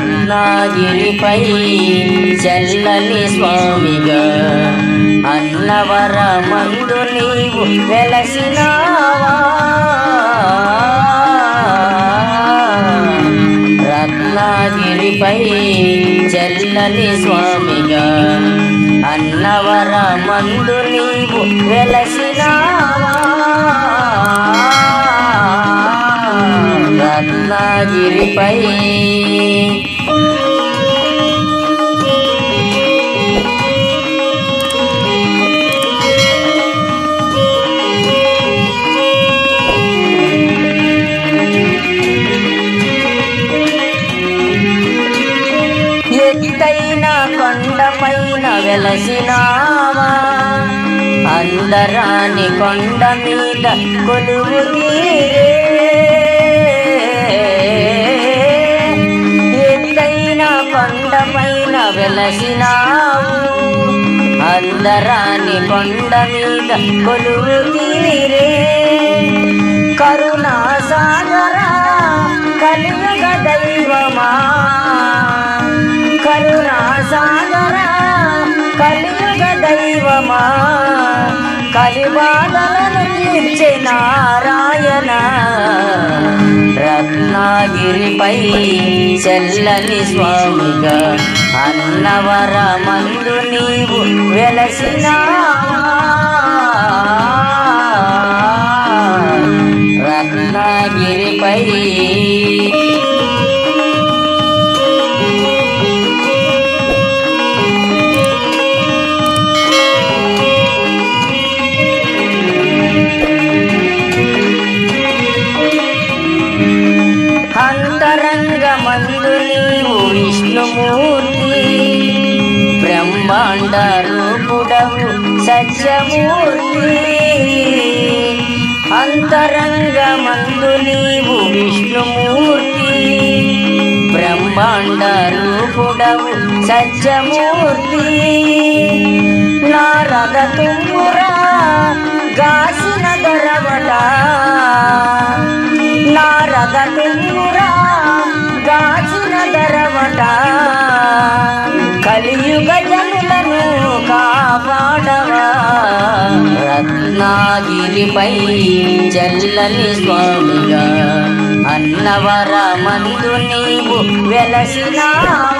రత్నగిరిపై చెల్లని స్వామిగా అన్నవర మందు నీవు వెలసినా రత్నగిరిపై చెల్లని స్వామిగా. అన్నవర మందు నీవు వెలసినావా? రత్నగిరిపై ఎత్తైన కొండపైన వెలసినావా? అందరాని కొండ మీద కొలువు తీరే. ఎత్తైన కొండపైన వెలసినావు? అందరాని కొండ మీద కొలువు తీరే. కరుణా సాగరా కలియుగ దైవమా? కరుణా సాగరా కలియుగ దైవమా? కలిబాధలను తీర్చే నారాయణ. రత్నాగిరిపై చెల్లని స్వామిగా అన్నవర మందు నీవు వెలసినావా? బ్రహ్మాండ రూపుడవు సత్యమూర్తి. అంతరంగమందు నీవు విష్ణుమూర్తి. బ్రహ్మాండ రూపుడవు సత్యమూర్తి. నారద తుంగురా రత్నాగిరిపై జల్లని స్వామిగా అన్నవర మందు నీవు వెలసినావా.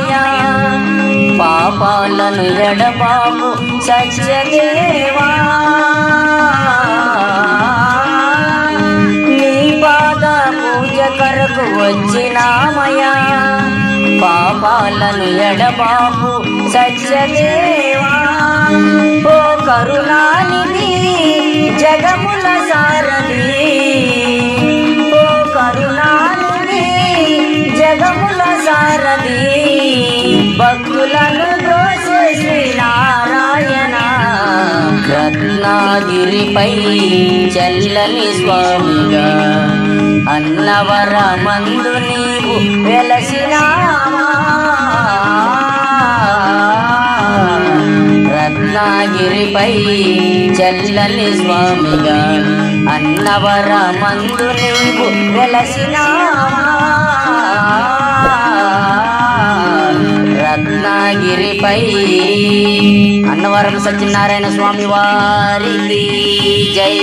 వచ్చినామయా పాపాలను ఎడబాబు సత్యదేవా నీ పాద పూజ కొరకు వచ్చినామయా పాపాలను ఎడబాబు సత్యదేవా ఓ కరుణానిధి జగముల రత్నాగిరిపై చల్లని స్వామిగా అన్నవర మందు నీవు వెలసినావా? రత్నాగిరిపై చల్లని స్వామిగా అన్నవర మందు నీవు వెలసినావా? అన్నవరం సత్యనారాయణ స్వామి వారికి జై.